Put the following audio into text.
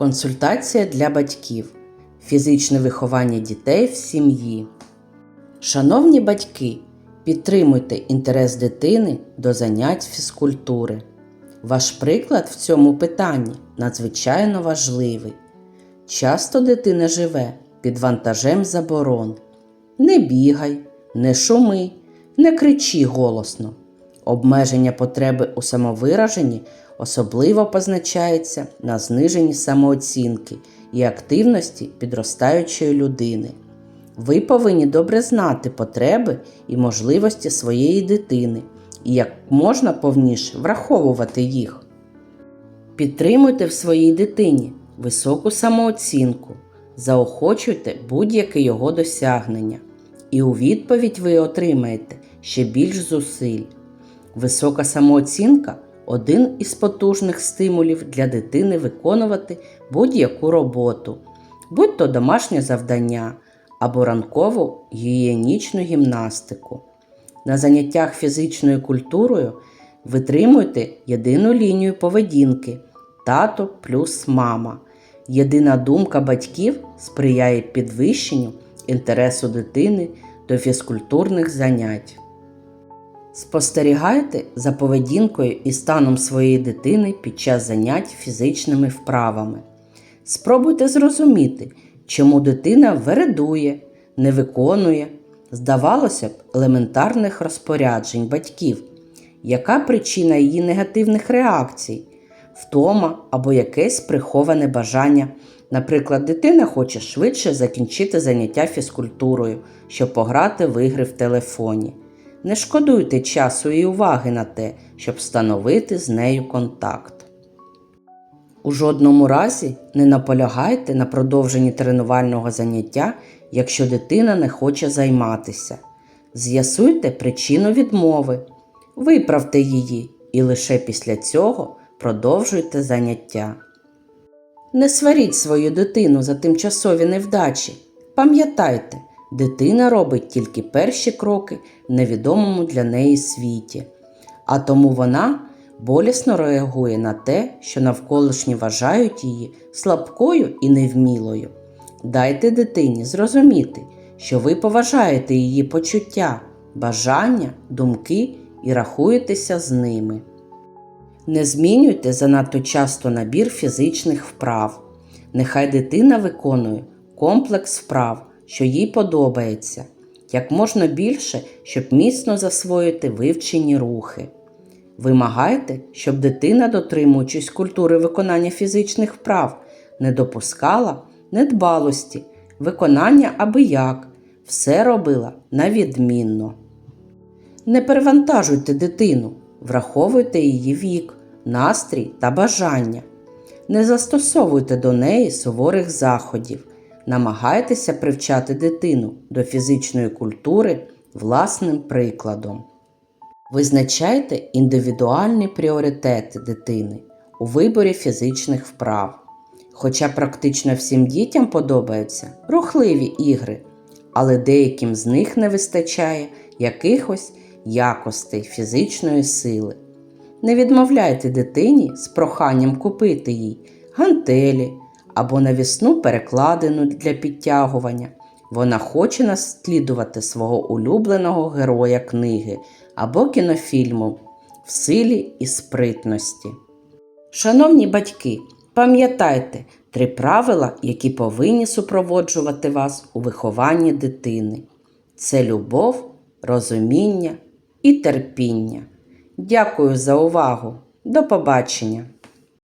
Консультація для батьків. Фізичне виховання дітей в сім'ї. Шановні батьки, підтримуйте інтерес дитини до занять фізкультури. Ваш приклад в цьому питанні надзвичайно важливий. Часто дитина живе під вантажем заборон. Не бігай, не шуми, не кричи голосно. Обмеження потреби у самовираженні особливо позначається на зниженні самооцінки і активності підростаючої людини. Ви повинні добре знати потреби і можливості своєї дитини і як можна повніше враховувати їх. Підтримуйте в своїй дитині високу самооцінку, заохочуйте будь-яке його досягнення, і у відповідь ви отримаєте ще більш зусиль. Висока самооцінка один із потужних стимулів для дитини виконувати будь-яку роботу, будь то домашнє завдання або ранкову гігієнічну гімнастику. На заняттях фізичною культурою витримуйте єдину лінію поведінки тато плюс мама. Єдина думка батьків сприяє підвищенню інтересу дитини до фізкультурних занять. Спостерігайте за поведінкою і станом своєї дитини під час занять фізичними вправами. Спробуйте зрозуміти, чому дитина вередує, не виконує, здавалося б, елементарних розпоряджень батьків, яка причина її негативних реакцій, втома або якесь приховане бажання. Наприклад, дитина хоче швидше закінчити заняття фізкультурою, щоб пограти в ігри в телефоні. Не шкодуйте часу і уваги на те, щоб встановити з нею контакт. У жодному разі не наполягайте на продовженні тренувального заняття, якщо дитина не хоче займатися. З'ясуйте причину відмови, виправте її і лише після цього продовжуйте заняття. Не сваріть свою дитину за тимчасові невдачі. Пам'ятайте, дитина робить тільки перші кроки в невідомому для неї світі, а тому вона болісно реагує на те, що навколишні вважають її слабкою і невмілою. Дайте дитині зрозуміти, що ви поважаєте її почуття, бажання, думки і рахуєтеся з ними. Не змінюйте занадто часто набір фізичних вправ. Нехай дитина виконує комплекс вправ, що їй подобається, як можна більше, щоб міцно засвоїти вивчені рухи. Вимагайте, щоб дитина, дотримуючись культури виконання фізичних вправ, не допускала недбалості, виконання аби як, все робила на відмінно. Не перевантажуйте дитину, враховуйте її вік, настрій та бажання. Не застосовуйте до неї суворих заходів, намагайтеся привчати дитину до фізичної культури власним прикладом. Визначайте індивідуальні пріоритети дитини у виборі фізичних вправ. Хоча практично всім дітям подобаються рухливі ігри, але деяким з них не вистачає якихось якостей фізичної сили. Не відмовляйте дитині з проханням купити їй гантелі або навісну перекладину для підтягування. Вона хоче наслідувати свого улюбленого героя книги або кінофільму в силі і спритності. Шановні батьки, пам'ятайте три правила, які повинні супроводжувати вас у вихованні дитини: це любов, розуміння і терпіння. Дякую за увагу. До побачення!